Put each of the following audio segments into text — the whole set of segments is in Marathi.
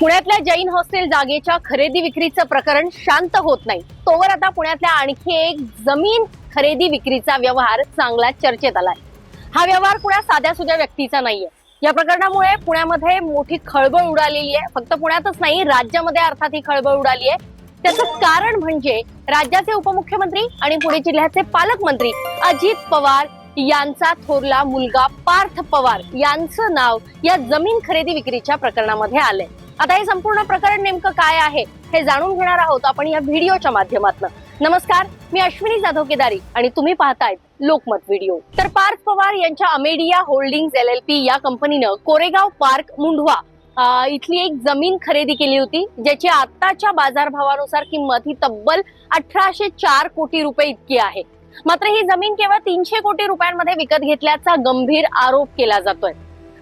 पुण्यातल्या जैन हॉस्टेल जागेच्या खरेदी विक्रीचं प्रकरण शांत होत नाही. तोवर आता पुण्यातल्या आणखी एक जमीन खरेदी विक्रीचा व्यवहार चांगला चर्चेत आलाय. हा व्यवहार पुण्यात साध्या सुध्या व्यक्तीचा नाहीये. या प्रकरणामुळे पुण्यामध्ये मोठी खळबळ उडालेली आहे. फक्त पुण्यातच नाही राज्यामध्ये अर्थात ही खळबळ उडाली आहे. त्याचं कारण म्हणजे राज्याचे उपमुख्यमंत्री आणि पुणे जिल्ह्याचे पालकमंत्री अजित पवार यांचा थोरला मुलगा पार्थ पवार यांचं नाव या जमीन खरेदी विक्रीच्या प्रकरणामध्ये आलंय. आता हे संपूर्ण प्रकरण नेमकं काय आहे हे जाणून घेणार आहोत आपण या व्हिडिओच्या माध्यमातून. नमस्कार मी अश्विनी जाधव केदारी आणि तुम्ही पाहतायत लोकमत व्हिडिओ. तर पार्थ पवार यांच्या Amedia holding L L P या कंपनीनं कोरेगाव पार्क मुंढवा इथली एक जमीन खरेदी केली होती ज्याची आत्ताच्या बाजारभावानुसार किंमत ही तब्बल अठराशे चार कोटी रुपये इतकी आहे. मात्र ही जमीन केवळ तीनशे कोटी रुपयांमध्ये विकत घेतल्याचा गंभीर आरोप केला जातोय.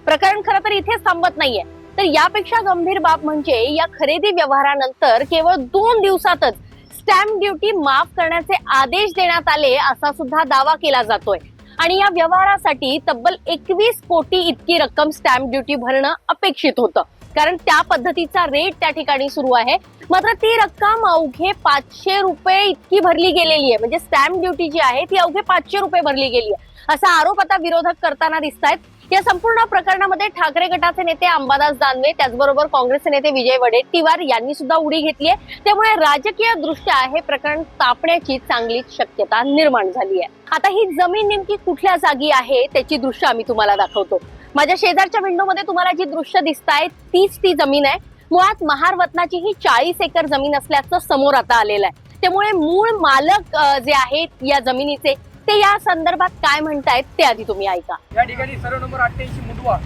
प्रकरण खरं तर इथेच थांबत नाहीये. तर यापेक्षा गंभीर बाब म्हणजे या खरेदी व्यवहारानंतर केवळ दोन दिवसातच स्टॅम्प ड्युटी माफ करण्याचे आदेश देण्यात आले असा सुद्धा दावा केला जातोय. आणि या व्यवहारासाठी तब्बल एकवीस कोटी इतकी रक्कम स्टॅम्प ड्युटी भरणं अपेक्षित होतं. कारण त्या पद्धतीचा रेट त्या ठिकाणी सुरू आहे. मात्र ती रक्कम अवघे पाचशे रुपये इतकी भरली गेलेली आहे. म्हणजे स्टॅम्प ड्युटी जी आहे ती अवघे पाचशे रुपये भरली गेली आहे. असा आरोप आता विरोधक करताना दिसत आहेत या संपूर्ण प्रकरणामध्ये ठाकरे गटाचे नेते अंबादास दानवे त्याचबरोबर काँग्रेसचे नेते विजय वडेट्टीवार यांनी सुद्धा उडी घेतली आहे. त्यामुळे राजकीय दृष्ट्या हे प्रकरण तापण्याची चांगलीच शक्यता निर्माण झाली आहे. आता ही जमीन नेमकी कुठल्या जागी आहे त्याची दृश्य आम्ही तुम्हाला दाखवतो. माझ्या शेजारच्या विंडोमध्ये तुम्हाला जी दृश्य दिसत आहे तीच ती जमीन आहे. मुळात महारवतनाची ही चाळीस एकर जमीन असल्याचं समोर आता आलेलं आहे. त्यामुळे मूळ मालक जे आहेत या जमिनीचे ते या संदर्भात काय म्हणतायत ते आधी तुम्ही ऐका. या ठिकाणी सर्व नंबर अठ्ठ्याऐंशी मुंडवा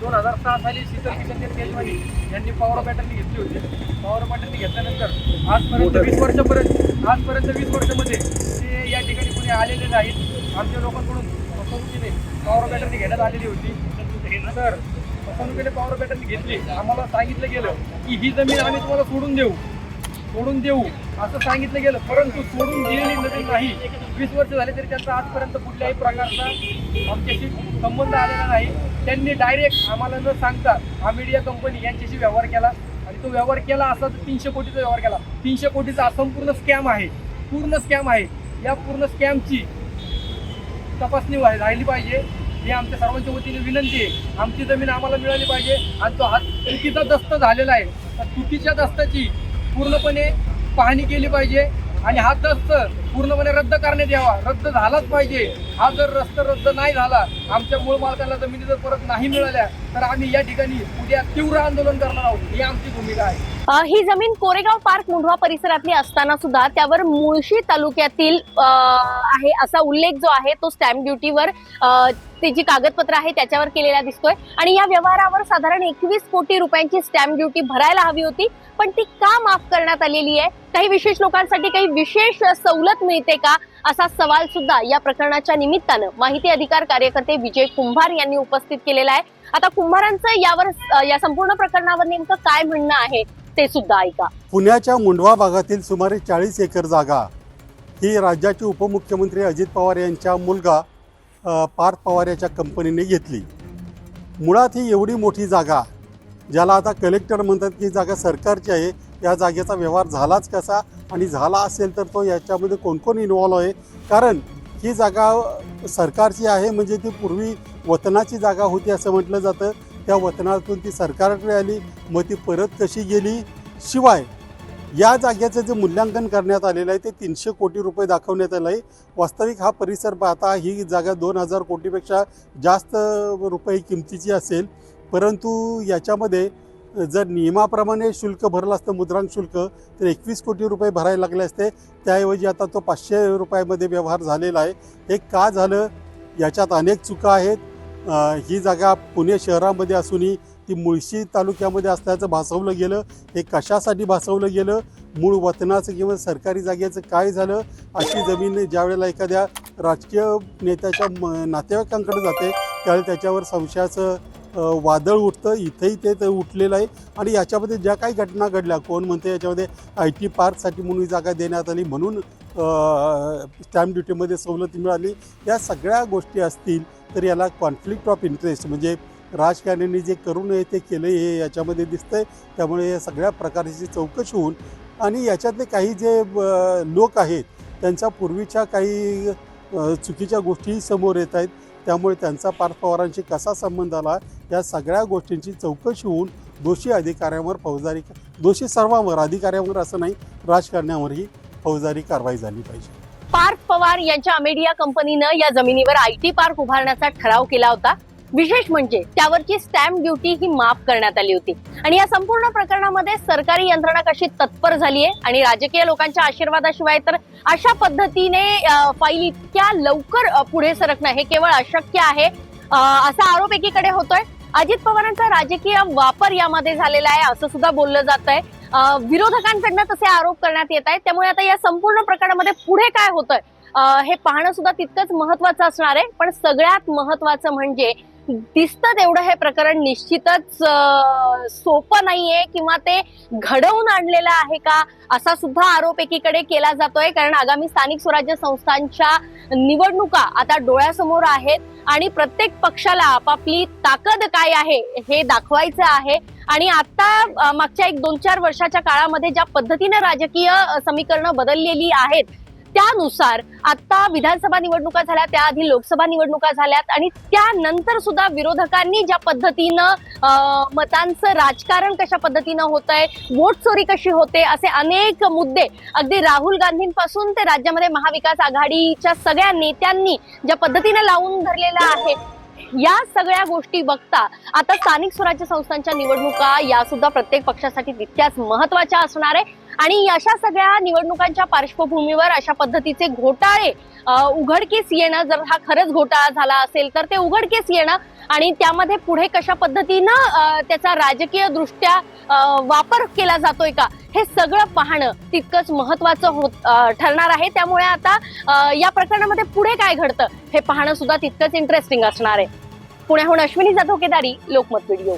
दोन हजार सहा साली शीतल किशन तेलवाणी यांनी पॉवर पॅटर्न घेतली होती. पॉवर पॅटर्न घेतल्यानंतर आजपर्यंत वीस वर्षापर्यंत आजपर्यंत वीस वर्षामध्ये ते या ठिकाणी कुणी आलेले नाहीत. आमच्या लोकांकडून फसवणुकीने पॉवर पॅटर्न घेण्यात आलेली होती. तर फसवणुकीने पॉवर पॅटर्न घेतली. आम्हाला सांगितलं गेलं की ही जमीन आम्ही तुम्हाला सोडून देऊ. सोडून देऊ. असं सांगितलं गेलं परंतु सोडून दिलेली नदी नाही. वीस वर्ष झाले तरी त्यांचा आजपर्यंत कुठल्याही प्रकारचा आमच्याशी संबंध आलेला नाही. त्यांनी डायरेक्ट आम्हाला न सांगता हा मीडिया कंपनी यांच्याशी व्यवहार केला. आणि तो व्यवहार केला असा तर तीनशे कोटीचा व्यवहार केला. तीनशे कोटीचा असंपूर्ण स्कॅम आहे. पूर्ण स्कॅम आहे. या पूर्ण स्कॅमची तपासणी व्हाय- राहिली पाहिजे. हे आमच्या सर्वांच्या वतीने विनंती आहे. आमची जमीन आम्हाला मिळाली पाहिजे. आणि तो हा चुकीचा दस्त झालेला आहे. त्या चुकीच्या दस्ताची पूर्णपणे पाहणी केली पाहिजे. आणि हा दस्त पूर्णपणे रद्द करण्यात यावा. रद्द झालाच पाहिजे. हा जर रस्ता रद्द नाही झाला आमच्या मूळ मालकाला जमिनी जर परत नाही मिळाल्या तर आम्ही या ठिकाणी उद्या तीव्र आंदोलन करणार आहोत. ही आमची भूमिका आहे. ही जमीन कोरेगाव पार्क मुंढवा परिसरातली असताना सुद्धा त्यावर मुळशी तालुक्यातील आहे असा उल्लेख जो आहे तो स्टॅम्प ड्युटीवर ते जी कागदपत्र आहे त्याच्यावर केलेला दिसतोय. आणि या व्यवहारावर साधारण एकवीस कोटी रुपयांची स्टॅम्प ड्युटी भरायला हवी होती पण ती का माफ करण्यात आलेली आहे? काही विशेष लोकांसाठी काही विशेष सवलत मिळते का? असा सवाल सुद्धा या प्रकरणाच्या निमित्तानं माहिती अधिकार कार्यकर्ते विजय कुंभार यांनी उपस्थित केलेला आहे. आता कुंभारांचं यावर या संपूर्ण प्रकरणावर नेमकं काय म्हणणं आहे ते सुद्धा ऐका. पुण्याच्या मुंडवा भागातील सुमारे चाळीस एकर जागा ही राज्याचे उपमुख्यमंत्री अजित पवार यांच्या मुलगा पार्थ पवार याच्या कंपनीने घेतली. मुळात ही एवढी मोठी जागा ज्याला आता कलेक्टर म्हणतात की जागा सरकारची आहे या जागेचा व्यवहार झालाच कसा आणि झाला असेल तर तो याच्यामध्ये कोण कोण इन्व्हॉल्व आहे? कारण ही जागा सरकारची आहे म्हणजे ती पूर्वी वतनाची जागा होती असं म्हटलं जातं. त्या वतनातून ती सरकारकडे आली. मग ती परत कशी गेली. शिवाय या जागेचं जे मूल्यांकन करण्यात आलेलं आहे ते तीनशे कोटी रुपये दाखवण्यात आलं आहे. वास्तविक हा परिसर पाहता ही जागा दोन हजार कोटीपेक्षा जास्त रुपये किमतीची असेल. परंतु याच्यामध्ये जर नियमाप्रमाणे शुल्क भरलं असतं मुद्रांक शुल्क तर एकवीस कोटी रुपये भरायला लागले असते. त्याऐवजी आता तो पाचशे रुपयामध्ये व्यवहार झालेला आहे. हे का झालं? याच्यात अनेक चुका आहेत. ही जागा पुणे शहरामध्ये असूनही ती मुळशी तालुक्यामध्ये असल्याचं भासवलं गेलं. हे कशासाठी भासवलं गेलं? मूळ वतनाचं किंवा सरकारी जागेचं काय झालं? अशी जमीन ज्यावेळेला एखाद्या राजकीय नेत्याच्या म नातेवाईकांकडे जाते त्यावेळी त्याच्यावर संशयाचं वादळ उठतं. इथंही ते उठलेलं आहे. आणि याच्यामध्ये ज्या काही घटना घडल्या कोण म्हणते याच्यामध्ये आय टी पार्कसाठी म्हणून ही जागा देण्यात आली म्हणून स्टॅम्प ड्युटीमध्ये सवलती मिळाली. या सगळ्या गोष्टी असतील तर याला कॉन्फ्लिक्ट ऑफ इंटरेस्ट म्हणजे राजकारण्यांनी जे करू नये ते केलं हे याच्यामध्ये दिसतंय. त्यामुळे या सगळ्या प्रकारची चौकशी होऊन आणि याच्यातले काही जे लोक आहेत त्यांच्या पूर्वीच्या काही चुकीच्या गोष्टी समोर येत आहेत. त्यामुळे त्यांचा पार्थ पवारांशी कसा संबंध आला या सगळ्या गोष्टींची चौकशी होऊन दोषी अधिकाऱ्यांवर फौजदारी दोषी सर्वांवर अधिकाऱ्यांवर असं नाही राजकारण्यावरही फौजदारी कारवाई झाली पाहिजे. पार्थ पवार यांच्या अमेडिया कंपनीनं या जमिनीवर आय टी पार्क उभारण्याचा ठराव केला होता. विशेष म्हणजे त्यावरची स्टॅम्प ड्युटी ही माफ करण्यात आली होती. आणि या संपूर्ण प्रकरणामध्ये सरकारी यंत्रणा कशी तत्पर झाली आहे आणि राजकीय लोकांच्या आशीर्वादाशिवाय तर अशा पद्धतीने फाईल इतक्या लवकर पुढे सरकणं हे केवळ अशक्य आहे असा आरोप एकीकडे होतोय. अजित पवारांचा राजकीय वापर यामध्ये झालेला आहे असं सुद्धा बोललं जात आहे विरोधकांकडनं तसे आरोप करण्यात येत आहेत. त्यामुळे आता या संपूर्ण प्रकरणामध्ये पुढे काय होतंय? हे पाहणं सुद्धा तितकंच महत्वाचं असणार आहे. पण सगळ्यात महत्वाचं म्हणजे दिसतं तेवढं हे प्रकरण निश्चितच सोपं नाहीये किंवा ते घडवून आणलेलं आहे का? असा सुद्धा आरोप एकीकडे केला जातोय. कारण आगामी स्थानिक स्वराज्य संस्थांच्या निवडणुका आता डोळ्यासमोर आहेत. आणि प्रत्येक पक्षाला आपापली ताकद काय आहे हे दाखवायचं आहे. आणि आता मागच्या एक दोन चार वर्षाच्या काळामध्ये ज्या पद्धतीने राजकीय समीकरणं बदललेली आहेत त्यानुसार आता विधानसभा निवडणुका झाल्या त्याआधी लोकसभा निवडणुका झाल्यात आणि त्यानंतर सुद्धा विरोधकांनी ज्या पद्धतीनं मतांचं राजकारण कशा पद्धतीनं होत आहे वोट चोरी कशी होते असे अनेक मुद्दे अगदी राहुल गांधींपासून ते राज्यामध्ये महाविकास आघाडीच्या सगळ्या नेत्यांनी ज्या पद्धतीनं लावून धरलेलं आहे या सगळ्या गोष्टी बघता आता स्थानिक स्वराज्य संस्थांच्या निवडणुका या सुद्धा प्रत्येक पक्षासाठी तितक्याच महत्त्वाच्या असणार आहे. आणि अशा सगळ्या निवडणुकांच्या पार्श्वभूमीवर अशा पद्धतीचे घोटाळे उघडकीस येणं जर हा खरंच घोटाळा झाला असेल तर ते उघडकीस येणं आणि त्यामध्ये पुढे कशा पद्धतीनं त्याचा राजकीय दृष्ट्या वापर केला जातोय का हे सगळं पाहणं तितकंच महत्वाचं होत ठरणार आहे. त्यामुळे आता या प्रकरणामध्ये पुढे काय घडतं हे पाहणं सुद्धा तितकंच इंटरेस्टिंग असणार आहे. पुण्याहून अश्विनी जाधव केदारी लोकमत व्हिडिओ.